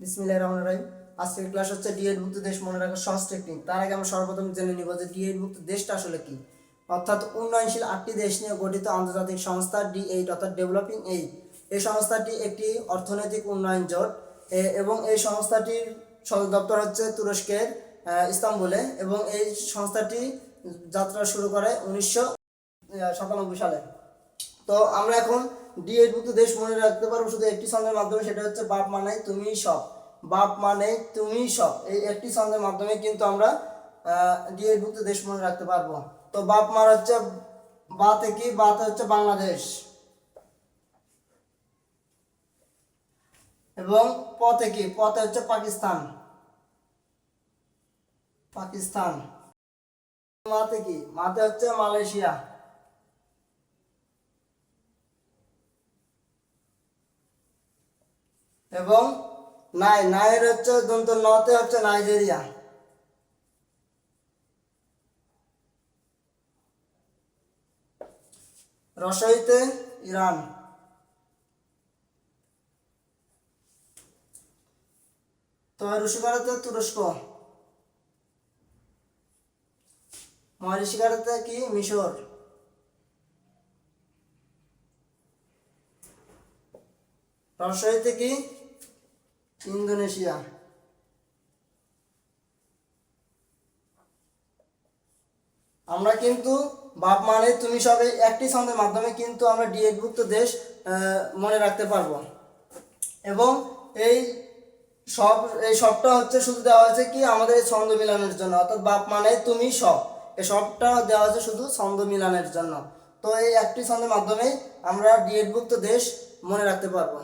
বিসমিল্লাহির রহমানির রহিম। আজকের ক্লাস হচ্ছে ডিএড মুক্ত দেশ, মনে রাখার সহজ টেকনিক তার আগে আমরা সর্বপ্রথম জেনে নিব যে ডিএড মুক্ত দেশটা আসলে কি। অর্থাৎ উন্নয়নশীল আটটি দেশ নিয়ে গঠিত আন্তর্জাতিক সংস্থা ডি এইট অর্থাৎ ডেভেলপিং এইড এই সংস্থাটি একটি অর্থনৈতিক উন্নয়ন জোট। এবং এই সংস্থাটির সদর দপ্তর হচ্ছে তুরস্কের ইস্তাম্বুলে। এবং এই সংস্থাটি যাত্রা শুরু করে উনিশশো সাতানব্বই সালে। তো আমরা এখন ডিএড ভুক্ত দেশ মনে রাখতে পারব, শুধু একটি ছন্দের মাধ্যমে, সেটা হচ্ছে বাপ মানে তুমি সব। বাপ মানে তুমি সব। এই একটি ছন্দের মাধ্যমে কিন্তু আমরা ডিএড ভুক্ত দেশ মনে রাখতে পারব। তো বাপ মার হচ্ছে বা থেকে বাতে হচ্ছে বাংলাদেশ। এবং প থেকে পতে হচ্ছে পাকিস্তান। পাকিস্তান। মাতে কি মাতে হচ্ছে মালয়েশিয়া। এবং নাই, নাইয়ের হচ্ছে দন্ত নতে হচ্ছে নাইজেরিয়া। রসইতে ইরান। তো ঋষিকারাতে তুরস্ক। মহারিষিকারাতে কি? মিশর। রসইতে কি? ইন্দোনেশিয়া। আমরা কিন্তু বাপ মানে তুমি সবে একটি ছন্দের মাধ্যমে কিন্তু আমরা ডিএডভুক্ত দেশ মনে রাখতে পারব। এবং এই সব, এই সবটা হচ্ছে শুধু দেওয়া হয়েছে কি আমাদের এই ছন্দ মিলানের জন্য, অর্থাৎ বাপ মানে তুমি সব। এই সবটা দেওয়া হয়েছে শুধু ছন্দ মিলানের জন্য। তো এই একটি ছন্দের মাধ্যমে আমরা ডিএডভুক্ত দেশ মনে রাখতে পারব।